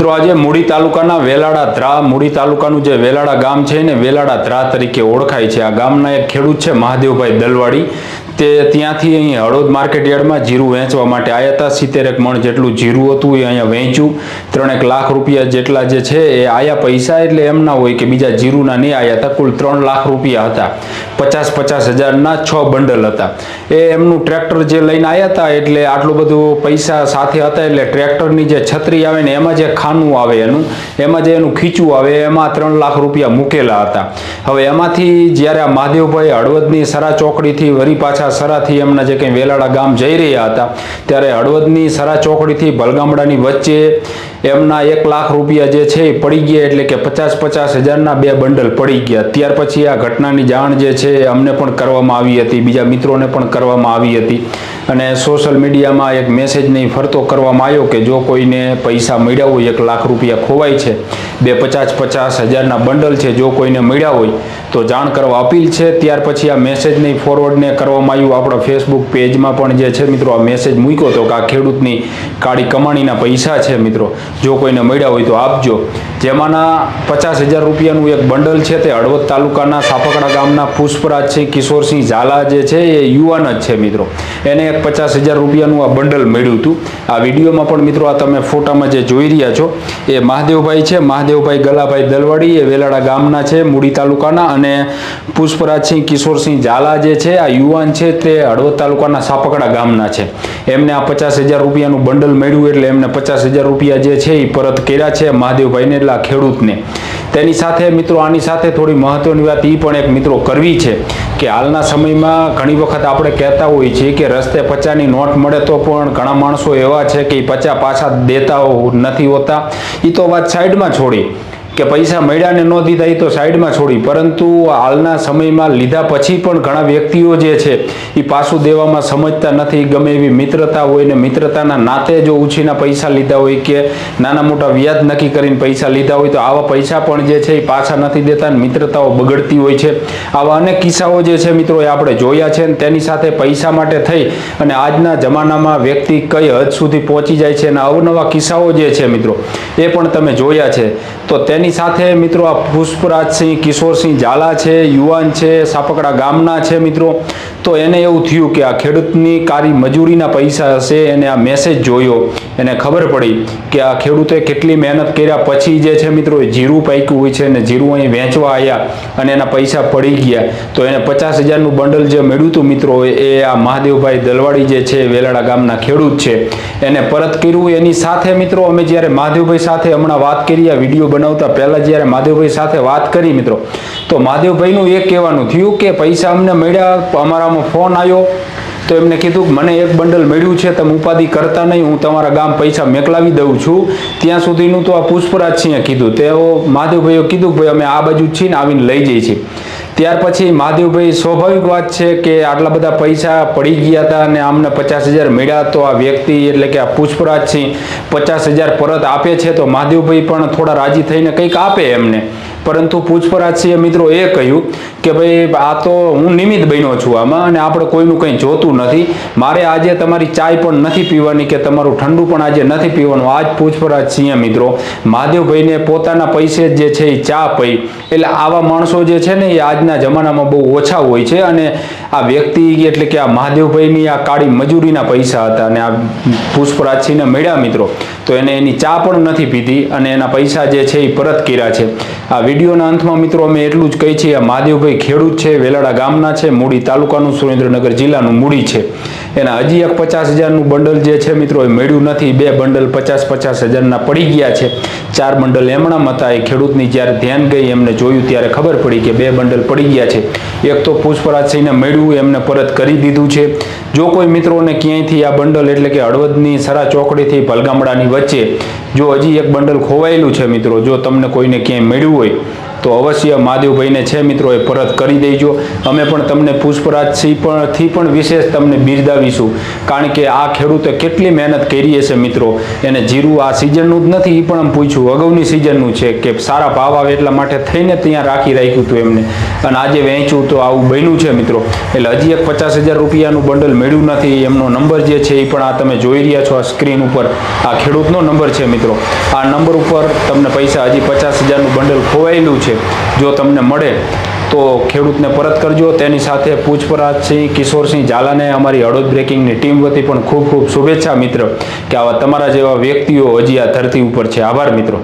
મિત્રો, આજે મૂડી તાલુકાના વેલાડા ધ્રા, મૂડી તાલુકાનું જે વેલાડા ગામ છે ને વેલાડા ધ્રા તરીકે ઓળખાય છે. આ ગામના એક ખેડૂત છે, મહાદેવભાઈ દલવાડી. તે ત્યાંથી અહીં હળોદ માર્કેટ યાર્ડમાં જીરું વેચવા માટે આવ્યા હતા. સિત્તેરેક મણ જેટલું જીરું હતું, એ અહીંયા વેચ્યું. ત્રણેક લાખ રૂપિયા જેટલા જે છે, એ આયા પૈસા એટલે એમ ના હોય કે બીજા જીરુના નહીં આવ્યા હતા. કુલ ત્રણ લાખ રૂપિયા હતા. પચાસ પચાસ હજારના છ બંડલ હતા. એ એમનું ટ્રેક્ટર જે લઈને આવ્યા હતા, એટલે આટલું બધું પૈસા સાથે હતા, એટલે ટ્રેક્ટરની જે છત્રી આવે ને, એમાં જે ખાનું આવે એનું, એમાં જે એનું ખીચું આવે, એમાં ત્રણ લાખ રૂપિયા મૂકેલા હતા. હવે એમાંથી જ્યારે આ મહાદેવભાઈ હળવદની સરા ચોકડીથી વરી પાછા સરાથી એમના જે કંઈ વેલાળા ગામ જઈ રહ્યા હતા, ત્યારે હળવદની સરા ચોકડીથી ભલગામડાની વચ્ચે એમના એક લાખ રૂપિયા જે છે એ પડી ગયા એટલે કે પચાસ પચાસ હજારના બે બંડલ પડી ગયા. ત્યાર પછી આ ઘટનાની જાણ જે છે અમને પણ કરવામાં આવી હતી, બીજા મિત્રોને પણ કરવામાં આવી હતી. અને સોશિયલ મીડિયામાં એક મેસેજ નહીં ફરતો કરવામાં આવ્યો કે જો કોઈને પૈસા મળ્યા હોય, એક લાખ રૂપિયા ખોવાય છે, બે પચાસ પચાસ હજારના બંડલ છે, જો કોઈને મળ્યા હોય, તો જાણ કરવા અપીલ છે. ત્યાર પછી આ મેસેજ નહીં ફોરવર્ડને કરવામાં આવ્યું આપણા ફેસબુક પેજમાં પણ જે છે મિત્રો, આ મેસેજ મૂક્યો હતો કે આ ખેડૂતની કાળી કમાણીના પૈસા છે મિત્રો. જો કોઈને મળ્યા હોય તો આપજો. જેમાંના પચાસ હજાર રૂપિયાનું એક બંડલ છે તે હળવદ તાલુકાના સાપકડા ગામના પુષ્પરાજસિંહ કિશોરસિંહ ઝાલા જે છે એ યુવાન જ છે મિત્રો. એને એક પચાસ હજાર રૂપિયાનું આ બંડલ મળ્યું હતું. આ વિડીયોમાં પણ મિત્રો આ તમે ફોટામાં જે જોઈ રહ્યા છો, એ મહાદેવભાઈ છે. મહાદેવભાઈ ગલાભાઈ દલવાડી, એ વેલાડા ગામના છે, મૂડી તાલુકાના અને પુષ્પરાજસિંહ કિશોરસિંહ ઝાલા જે છે, આ યુવાન છે તે હળવદ તાલુકાના સાપકડા ગામના છે. એમને આ પચાસ હજાર રૂપિયાનું બંડલ મળ્યું એટલે એમને પચાસ હજાર રૂપિયા જે છે એ પરત કર્યા છે મહાદેવભાઈને, એટલે આ ખેડૂતને. તેની સાથે મિત્રો આની સાથે થોડી મહત્વની વાત એ પણ એક મિત્રો કરવી છે કે હાલના સમયમાં ઘણી વખત આપણે કહેતા હોઈએ છીએ કે રસ્તે પચાની નોટ મળે તો પણ ઘણા માણસો એવા છે કે એ પચા પાછા દેતા નથી હોતા. એ તો વાત સાઈડમાં છોડી. કે પૈસા મળ્યા ને દીધા એ તો સાઈડમાં છોડી. પરંતુ હાલના સમયમાં લીધા પછી પણ ઘણા વ્યક્તિઓ જે છે, એ પાછું દેવામાં સમજતા નથી. ગમે એવી મિત્રતા હોય ને મિત્રતાના નાતે જો ઉછીના પૈસા લીધા હોય કે નાના મોટા વ્યાજ નક્કી કરીને પૈસા લીધા હોય તો આવા પૈસા પણ જે છે એ પાછા નથી દેતા મિત્રતાઓ બગડતી હોય છે. આવા અનેક કિસ્સાઓ જે છે મિત્રો એ આપણે જોયા છે તેની સાથે પૈસા માટે થઈ અને આજના જમાનામાં વ્યક્તિ કઈ હદ સુધી પહોંચી જાય છે અને અવનવા કિસ્સાઓ જે છે મિત્રો એ પણ તમે જોયા છે. તો તેની સાથે મિત્રો આ પુષ્પરાજસિંહ, કિશોરસિંહ ઝાલા છે, યુવાન છે, સાપકડા ગામના છે મિત્રો. તો એને એવું થયું કે આ ખેડૂતની કારી મજૂરીના પૈસા હશે, એને આ મેસેજ જોયો. એને ખબર પડી કે આ ખેડૂતે કેટલી મહેનત કર્યા. પછી જે છે મિત્રો, એ જીરું પાક્યું હોય છે અને જીરું અહીં વેચવા આવ્યા અને એના પૈસા પડી ગયા. તો એને પચાસ હજારનું બંડલ જે મળ્યું હતું મિત્રો, એ આ મહાદેવભાઈ દલવાડી જે છે, વેલાડા ગામના ખેડૂત છે. એને પરત કર્યું. એની સાથે મિત્રો, અમે જ્યારે મહાદેવભાઈ સાથે હમણાં વાત કરી, આ વીડિયો બનાવતા પહેલા જ્યારે મહાદેવભાઈ સાથે વાત કરી મિત્રો, તો મહાદેવભાઈનું એ કહેવાનું થયું કે પૈસા અમને મળ્યા, અમારામાં ફોન આવ્યો, તો એમને કીધું કે મને એક બંડલ મળ્યું છે, તમે ઉપાધિ કરતા નહીં, હું તમારા ગામ પૈસા મેકલાવી દઉં છું. ત્યાં સુધીનું તો આ પુષ્પરાજસિંહે કીધું. તેઓ મહાદેવભાઈએ કીધું કે ભાઈ, અમે આ બાજુ છીએ ને આવીને લઈ જઈએ છીએ. ત્યાર પછી મહાદેવભાઈ સ્વાભાવિક વાત છે કે આટલા બધા પૈસા પડી ગયા હતા અને આમને પચાસ હજાર મળ્યા તો આ વ્યક્તિ એટલે કે આ પુષ્પરાજસિંહ પચાસ હજાર પરત આપે છે, તો મહાદેવભાઈ પણ થોડા રાજી થઈને કંઈક આપે એમને. પરંતુ પુષ્પરાજસિંહે મિત્રો એ કહ્યું કે ભાઈ, આ તો હું નિમિત્ત બન્યો છું આમાં અને આપણે કોઈનું કંઈ જોતું નથી. મારે આજે તમારી ચાય પણ નથી પીવાની કે તમારું ઠંડુ પણ આજે નથી પીવાનું. આજ પુષ્પરાજસિંહે મિત્રો, મહાદેવભાઈને પોતાના પૈસે જે છે એ ચા પી. એટલે આવા માણસો જે છે ને એ આજના જમાનામાં બહુ ઓછા હોય છે અને આ વ્યક્તિ એટલે કે આ મહાદેવભાઈની આ કાળી મજૂરીના પૈસા હતા અને આ પુષ્પરાજસિંહને મળ્યા મિત્રો. તો એને એની ચા પણ નથી પીધી અને એના પૈસા જે છે એ પરત કર્યા છે. આ વિડીયોના અંતમાં મિત્રો અમે એટલું જ કહી છીએ, આ મહાદેવભાઈ ખેડૂત છે, વેલાડા ગામના છે, મૂડી તાલુકાનું, સુરેન્દ્રનગર જિલ્લાનું મૂડી છે. એના હજી એક પચાસ હજારનું બંડલ જે છે મિત્રો એ મળ્યું નથી, બે બંડલ પચાસ પચાસ હજારના પડી ગયા છે. ચાર બંડલ એમણામાં હતા. એ ખેડૂતની જ્યારે ધ્યાન ગઈ, એમને જોયું ત્યારે ખબર પડી કે બે બંડલ પડી ગયા છે. એક તો પુષ્પરાજસિંહને મળ્યું, એમને પરત કરી દીધું છે. જો કોઈ મિત્રોને ક્યાંયથી આ બંડલ એટલે કે હળવદની સરા ચોકડીથી ભલગામડાની વચ્ચે જો હજી એક બંડલ ખોવાયેલું છે મિત્રો, જો તમને કોઈને ક્યાંય મળ્યું હોય તો અવશ્ય મહાદેવભાઈને છે મિત્રો એ પરત કરી દેજો. અમે પણ તમને પૂછપરછથી પણ થી પણ વિશેષ તમને બિરદાવીશું કારણ કે આ ખેડૂતે કેટલી મહેનત કરી હશે મિત્રો. એને જીરું આ સિઝનનું જ નથી એ પણ આમ પૂછ્યું. અગાઉની સિઝનનું છે કે સારા ભાવ આવે એટલા માટે થઈને ત્યાં રાખી રાખ્યું હતું એમને. અને આજે વહેંચ્યું તો આવું બન્યું છે મિત્રો. એટલે હજી એક પચાસ હજાર રૂપિયાનું બંડલ મેળ્યું નથી. એમનો નંબર જે છે એ પણ આ તમે જોઈ રહ્યા છો આ સ્ક્રીન ઉપર. આ ખેડૂતનો નંબર છે મિત્રો. આ નંબર ઉપર તમને પૈસા હજી પચાસ હજારનું બંડલ ખોવાયેલું છે. જો તમને મળે તો ખેડૂતને પરત કરજો. તેની સાથે પૂછપરછસિંહ કિશોરસિંહ ઝાલાને અમારી હળોદ બ્રેકિંગની ટીમ વતી પણ ખૂબ ખૂબ શુભેચ્છા મિત્ર કે આવા તમારા જેવા વ્યક્તિઓ હજી આ ધરતી ઉપર છે. આભાર મિત્રો.